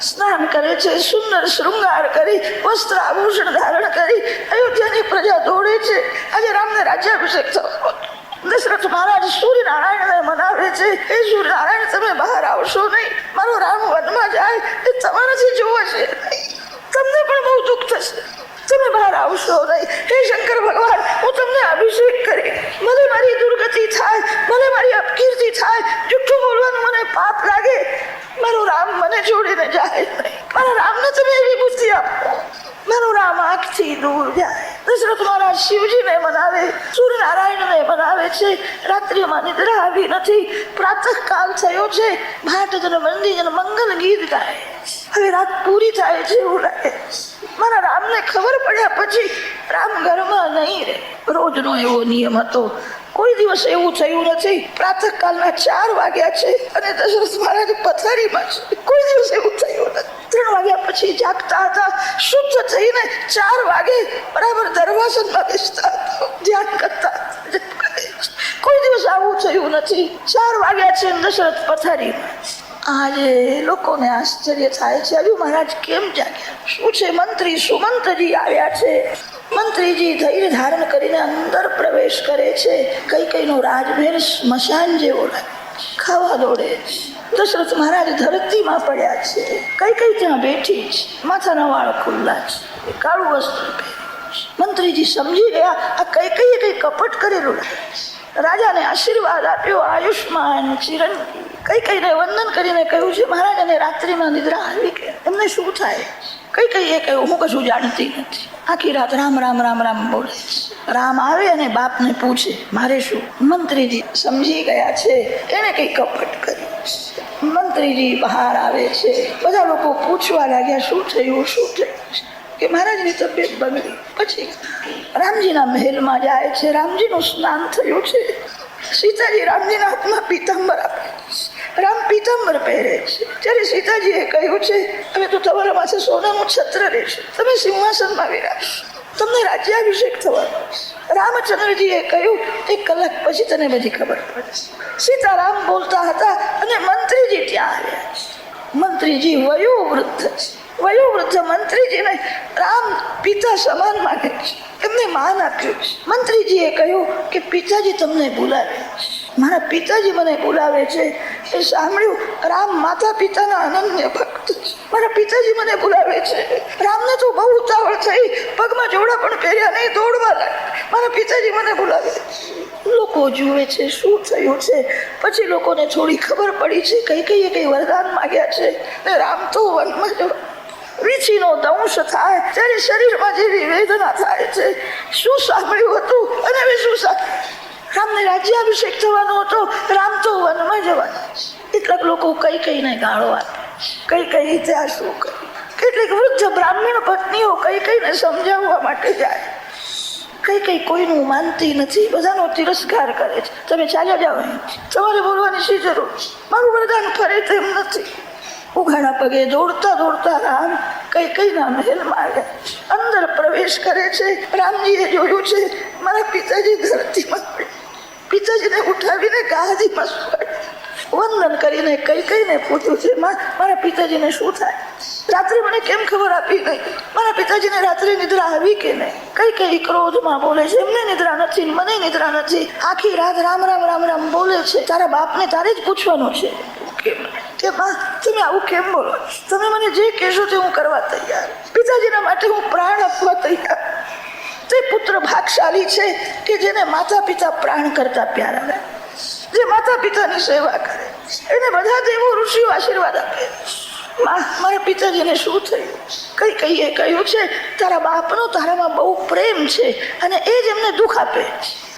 સ્નાન કરે છે, સુંદર શૃંગાર કરી, વસ્ત્ર આભૂષણ ધારણ કરી, અયોધ્યાની પ્રજા દોડે છે. આજે રામને રાજ્યાભિષેક થયો દશરથ મહારાજ સૂર્યનારાયણને મનાવે છે. એ સૂર્યનારાયણ, તમે બહાર આવશો નહીં. મારો રામ વનમાં જાય એ તમારાથી જોવે છે. તમને પણ બહુ દુઃખ થશે. તમે બહાર આવશો નહીં. હે શંકર ભગવાન, હું તમને અભિષેક કરી ભલે મારી દુર્ગતિ થાય ભલે મારી અપકીર્તિ થાય. જુઠ્ઠું બોલવાનું મને પાપ મારા રામને તમે એવી બુદ્ધિ આપો મારો રામ આંખથી દૂર જાય દશરથ મહારાજ શિવજીને મનાવે સૂર્યનારાયણને મનાવે છે રાત્રિમાં નિદ્રા આવી નથી પ્રાતઃકાલ થયો છે ભાટજન મંદિર મંગલ ગીત ગાય હવે રાત પૂરી થાય છે એવું લાગે મારા રામને ખબર પડ્યા પછી રામ ઘરમાં નહીં રહે રોજનો એવો નિયમ હતો કોઈ દિવસ એવું થયું નથી પ્રાતઃકાલના ચાર વાગ્યા છે અને દશરથ મહારાજ પથારીમાં છે કોઈ દિવસ એવું થયું નથી ત્રણ વાગ્યા પછી જાગતા હતા. શુદ્ધ થઈને ચાર વાગે બરાબર દરવાસનમાં બેસતા ધ્યાન કરતા કોઈ દિવસ આવું થયું નથી. ચાર વાગ્યા છે દશરથ પથારી આજે લોકોને આશ્ચર્ય થાય છે. હજુ મહારાજ, કેમ જાગ્યા? શું છે મંત્રી? સુમંતજી આવ્યા છે? મંત્રીજી ધૈર્ય ધારણ કરીને અંદર પ્રવેશ કરે છે. કઈ કઈનો રાજમહેલ સ્મશાન જેવો લાગે ખાવા દોડે છે. દશરથ મહારાજ ધરતીમાં પડ્યા છે. કઈ કઈ ત્યાં બેઠી છે? માથાના વાળ ખુલ્લા છે. કાળું વસ્ત્ર મંત્રીજી સમજી ગયા, આ કઈ કઈ કઈ કપટ કરેલું રાજાને આશીર્વાદ આપ્યો, આયુષ્માન ચિરણ કઈ કઈને વંદન કરીને કહ્યું છે, મહારાજ, અને રાત્રિમાં નિદ્રા આવી ગયા. એમને શું થાય? કઈ કઈ એ કહ્યું, હું કશું જાણતી નથી. આખી રાત રામ રામ રામ રામ બોલે રામ આવે અને બાપને પૂછે, મારે શું? મંત્રીજી સમજી ગયા છે, એને કઈ કપટ કર્યું છે મંત્રીજી બહાર આવે છે. બધા લોકો પૂછવા લાગ્યા, શું થયું? શું થયું? કે મહારાજની તબિયત બગડી. પછી રામજીના મહેલમાં જાય છે. રામજીનું સ્નાન થયું છે. સીતાજી રામજીના હાથમાં પીતાંબર આપે રામ પીતાંબર પહેરે છે. ત્યારે સીતાજીએ કહ્યું છે, હવે તો તમારા પાસે સોનાનું છત્ર રહેશે. તમે સિંહાસનમાં વિરાશો તમને રાજ્યાભિષેક થવાનો રામચંદ્રજીએ કહ્યું, એક કલાક પછી તને બધી ખબર પડશે. સીતારામ બોલતા હતા અને મંત્રીજી ત્યાં આવ્યા છે મંત્રીજી, વયોવૃદ્ધ. છે વયોવૃદ્ધ મંત્રીજીને રામ પિતા સમાન માને છે. એમને માન આપ્યું છે. મંત્રીજીએ કહ્યું કે, પિતાજી, તમને બોલાવે મારા પિતાજી મને બોલાવે છે. એ સાંભળ્યું, રામ માતા પિતાના અનન્ય ભક્ત મારા પિતાજી મને બોલાવે છે. રામને તો બહુ ઉતાવળ થઈ. પગમાં જોડા પણ પહેર્યા નહીં, દોડવા લાગ્યા. મારા પિતાજી મને બોલાવે લોકો જુએ છે, શું થયું છે? પછી લોકોને થોડી ખબર પડી છે. કઈ કઈ કઈ વરદાન માગ્યા છે. ને રામ તો વનમાં જવા વીછીનો દંશ થાય. ત્યારે શરીરમાં જેવી વેદના થાય છે. શું સાંભળ્યું હતું? અને હવે શું સાંભળ્યું? રામને રાજ્યાભિષેક થવાનો હતો. રામ તો વનમાં જવાના કેટલાક લોકો કઈ કઈને ગાળો આપે કઈ કઈ રીતે આ શું કરે. કેટલીક વૃદ્ધ બ્રાહ્મણ પત્નીઓ કઈ કઈને સમજાવવા માટે જાય. કઈ કઈ કોઈનું માનતી નથી. બધાનો તિરસ્કાર કરે છે. તમે ચાલ્યા જાઓ. તમારે બોલવાની શી જરૂર મારું વરદાન ફરે તેમ નથી. ઉઘાડા પગે દોડતા દોડતા રામ કઈ કઈ ના મહેલમાં આવ્યા અંદર પ્રવેશ કરે છે. રામજીએ જોયું છે, મારા પિતાજી ધરતીમાં. પિતાજીને ઉઠાવીને કાહાજી પાછું વંદન કરીને કઈ કઈને પૂછ્યું છે "માં, મારા પિતાજીને શું થાય? રાત્રે મને કેમ ખબર આપી ગઈ મારા પિતાજીને રાત્રે નિદ્રા આવી કે નહીં? કઈ કઈ ક્રોધમાં બોલે છે? એમને નિદ્રા નથી મને નિદ્રા નથી. આખી રાત રામ રામ રામ રામ બોલે છે. તારા બાપને તારે જ પૂછવાનું છે. કે બા તમે આવું કેમ બોલો તમે મને જે કહેશો તે હું કરવા તૈયાર પિતાજીના માટે હું પ્રાણ આપવા તૈયાર તે પુત્ર ભાગશાળી છે કે જેને માતા પિતા પ્રાણ કરતા પ્યારા રહે જે માતા પિતાની સેવા કરે. એને બધા દેવો ઋષિઓ આશીર્વાદ આપે. મારા પિતાજીને શું થયું? કઈ કહીએ, કહ્યું છે? તારા બાપનો તારામાં બહુ પ્રેમ છે અને એ જ એમને દુઃખ આપે.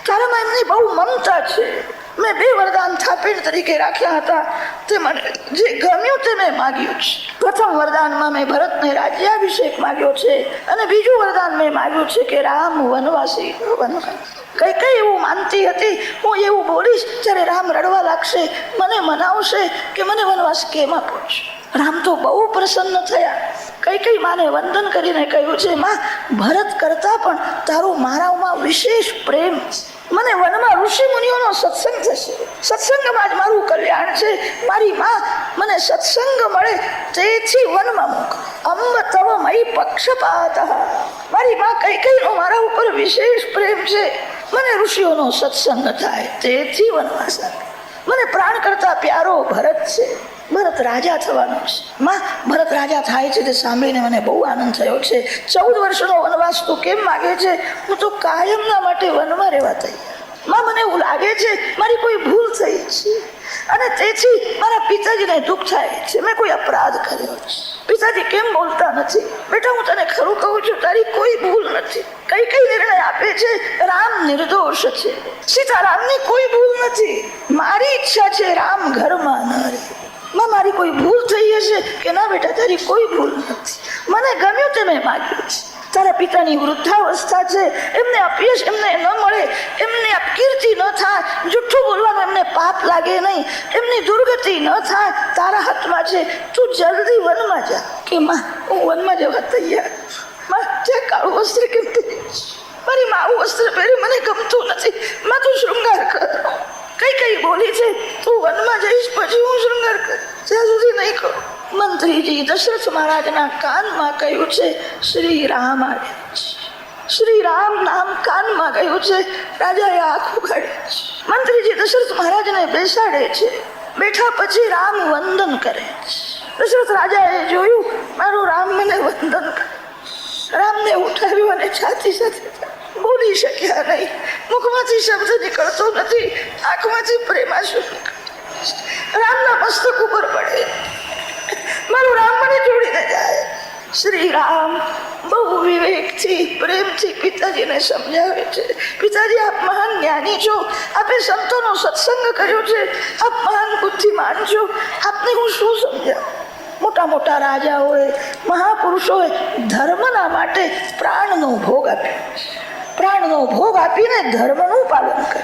તારામાં એમની બહુ મમતા છે. મેં બે વરદાન થાપીણ તરીકે રાખ્યા હતા. તે મને જે ગમ્યું તે મેં માગ્યું છે. પ્રથમ વરદાનમાં મેં ભરતને રાજ્યાભિષેક માગ્યો છે અને બીજું વરદાન મેં માગ્યું છે કે રામ વનવાસી વનવાસી કઈ કઈ એવું માનતી હતી, હું એવું બોલીશ, જ્યારે રામ રડવા લાગશે, મને મનાવશે કે મને વનવાસ કેમ આપો છો? રામ તો બહુ પ્રસન્ન થયા. કઈ કઈ માને વંદન કરીને કહ્યું છે, માં, ભરત કરતા પણ તારો મારામાં વિશેષ પ્રેમ છે. મને વનમાં ઋષિ મુનિઓનો સત્સંગ થશે. સત્સંગમાં જ મારું કલ્યાણ છે. મારી માં મને સત્સંગ મળે તેથી વનમાં મૂક. અંબ તવ મય પક્ષપાત. મારી માં કઈ કઈનો મારા ઉપર વિશેષ પ્રેમ છે. મને ઋષિઓનો સત્સંગ થાય તેથી વનવાસ મને પ્રાણ કરતા પ્યારો ભરત છે. ભરત રાજા થવાનો છે. માં, ભરત રાજા થાય છે તે સાંભળીને મને બહુ આનંદ થયો છે. ચૌદ વર્ષનો વનવાસ તું કેમ માગે છે? હું તો કાયમના માટે વનમાં રહેવા તૈયાર. માં, મને એવું લાગે છે મારી કોઈ ભૂલ થઈ છે. અને તેથી મારા પિતાજીને દુઃખ થાય છે. મેં કોઈ અપરાધ કર્યો છે. પિતાજી કેમ બોલતા નથી? બેટા, હું તને ખરું કહું છું, તારી કોઈ ભૂલ નથી. કઈ કઈ નિર્ણય આપે છે? રામ નિર્દોષ છે. સીતારામની કોઈ ભૂલ નથી. મારી ઈચ્છા છે રામ ઘરમાં ન મારી કોઈ ભૂલ થઈ હશે કે ના બેટા, તારી કોઈ ભૂલ નથી. મને ગમ્યું તે મેં માગ્યું છે. તારા પિતાની વૃદ્ધાવસ્થા છે. એમને અપયશ એમને ન મળે, એમને અપકીર્તિ ન થાય, જુઠ્ઠું બોલવાનું એમને પાપ લાગે નહીં, એમની દુર્ગતિ ન થાય. તારા હાથમાં છે. તું જલ્દી વનમાં જા. કે માં, હું વનમાં જવા તૈયારમાં ત્યાં કાળું વસ્ત્ર કેમ? મારી માં આવું વસ્ત્ર પહેરી મને ગમતું નથી. માં, તું શૃંગાર કર. કઈ કઈ બોલી છે? તું વનમાં જઈશ, પછી હું શૃંગાર ત્યાં સુધી નહીં કરું. મંત્રીજી દશરથ મહારાજના કાનમાં કહ્યું છે શ્રી રામ આવ્યા છે. શ્રી રામ નામ કાનમાં કહ્યું છે, રાજાએ આખું કાઢે છે. મંત્રીજી દશરથ મહારાજને બેસાડે છે. બેઠા પછી રામ વંદન કરે છે. દશરથ રાજાએ જોયું, મારું રામ મને વંદન કરે રામને ઉઠાવ્યું અને છાતી સાથે બોલી શક્યા નહીં. મુખમાંથી શબ્દ નીકળતો નથી. આંખમાંથી પ્રેમાશુ રામના મસ્તક ઉપર પડે. મારું રામ મને જોડીને જાય. શ્રી રામ બહુ વિવેકથી, પ્રેમથી પિતાજીને સમજાવે છે. પિતાજી, આપ મહાન જ્ઞાની છો. આપે સંતોનો સત્સંગ કર્યો છે. આપ મહાન બુદ્ધિમાન છો. આપને હું શું સમજાવું? મોટા મોટા રાજાઓએ, મહાપુરુષોએ ધર્મના માટે પ્રાણનો ભોગ આપ્યો પ્રાણનો ભોગ આપીને ધર્મનું પાલન કરે.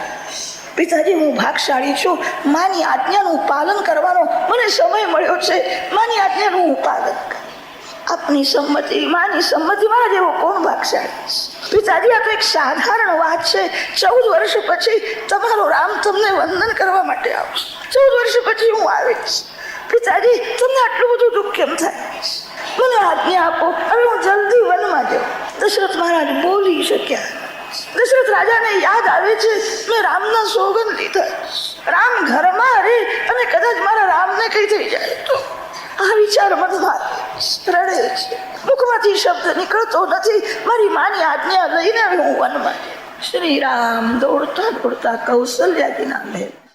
પિતાજી, હું ભાગશાળી છું. માની આજ્ઞાનું પાલન કરવાનો મને સમય મળ્યો છે. માની આજ્ઞાનું હું પાલન કરું. આપની સંમતિ, માની સંમતિ મારા જેવો કોણ ભાગશાળી છે? પિતાજી, આ તો એક સાધારણ વાત છે. ચૌદ વર્ષ પછી તમારો રામ તમને વંદન કરવા માટે આવશે. ચૌદ વર્ષ પછી હું આવીશ. પિતાજી, તમને આટલું બધું દુઃખ કેમ થાય? મને આજ્ઞા આપો હવે હું જલ્દી વનમાં જાઉં. દશરથ મહારાજ બોલી શક્યા. દશરથ રાજાને યાદ આવે છે. મેં રામના સોગંદ લીધા. રામ ઘરમાં રે અને કદાચ મારા રામને કઈ થઈ જાય તો આ વિચાર મનમાં રડે છે. મુખમાંથી શબ્દ નીકળતો નથી. મારી માની આજ્ઞા લઈને હું વનમાં. શ્રી રામ દોડતા દોડતા કૌશલ્યાજીના મહેલ